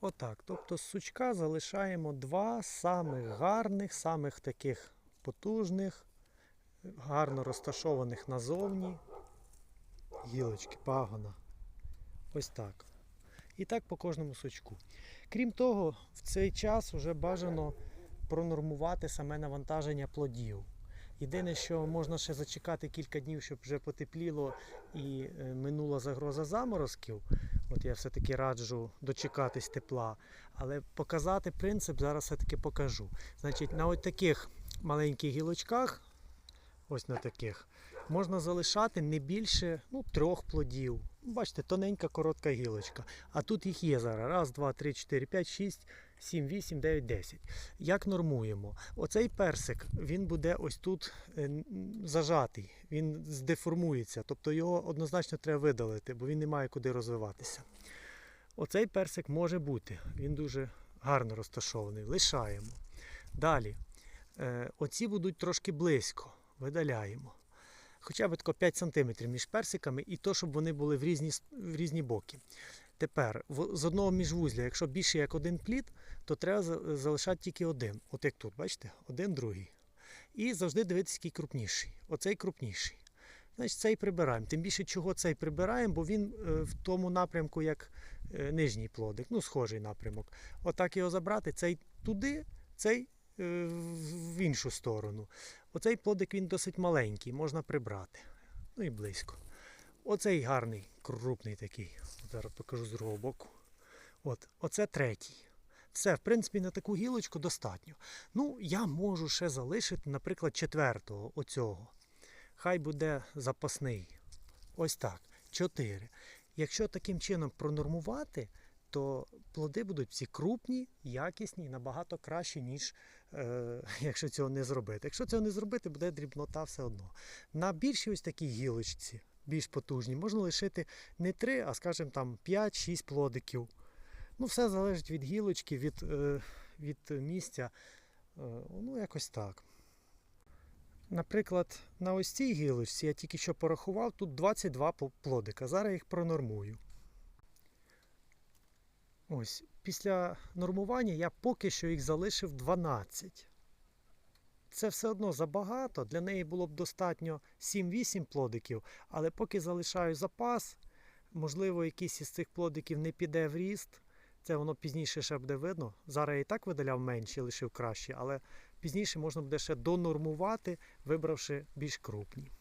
Отак. Тобто з сучка залишаємо два самих гарних, самих таких потужних, гарно розташованих назовні гілочки, пагона. Ось так. І так по кожному сучку. Крім того, в цей час вже бажано пронормувати саме навантаження плодів. Єдине, що можна ще зачекати кілька днів, щоб вже потепліло і е, минула загроза заморозків. От я все-таки раджу дочекатись тепла. Але показати принцип зараз все-таки покажу. Значить, на ось таких маленьких гілочках, ось на таких, можна залишати не більше ну, трьох плодів. Бачите, тоненька коротка гілочка. А тут їх є зараз. Раз, два, три, чотири, п'ять, шість, сім, вісім, дев'ять, десять. Як нормуємо? Оцей персик він буде ось тут е, зажатий, він здеформується, тобто його однозначно треба видалити, бо він не має куди розвиватися. Оцей персик може бути, він дуже гарно розташований. Лишаємо. Далі. Е, оці будуть трошки близько, видаляємо. Хоча б тако 5 см між персиками, і то, щоб вони були в різні, в різні боки. Тепер з одного міжвузля, якщо більше як один плід, то треба залишати тільки один. От як тут, бачите? Один, другий. І завжди дивитися, який крупніший. Оцей крупніший. Значить, цей прибираємо. Тим більше, чого цей прибираємо, бо він е, в тому напрямку, як е, нижній плодик, ну, схожий напрямок. Отак його забрати, цей туди, цей е, в іншу сторону. Оцей плодик він досить маленький, можна прибрати. Ну і близько. Оцей гарний, крупний такий. Зараз покажу з другого боку. От, оце третій. Все, в принципі, на таку гілочку достатньо. Ну, я можу ще залишити, наприклад, четвертого оцього. Хай буде запасний. Ось так. Чотири. Якщо таким чином пронормувати, то плоди будуть всі крупні, якісні і набагато кращі, ніж е, якщо цього не зробити. Якщо цього не зробити, буде дрібнота все одно. На більшій ось такій гілочці, більш потужній, можна лишити не 3, а скажімо там 5-6 плодиків. Ну, все залежить від гілочки, від, е, від місця. Е, ну, якось так. Наприклад, на ось цій гілочці я тільки що порахував, тут 22 плодика. Зараз їх пронормую. Ось, після нормування я поки що їх залишив 12. Це все одно забагато. Для неї було б достатньо 7-8 плодиків, але поки залишаю запас, можливо, якийсь із цих плодиків не піде в ріст. Це воно пізніше ще буде видно. Зараз я і так видаляв менші, лишив краще, але пізніше можна буде ще донормувати, вибравши більш крупні.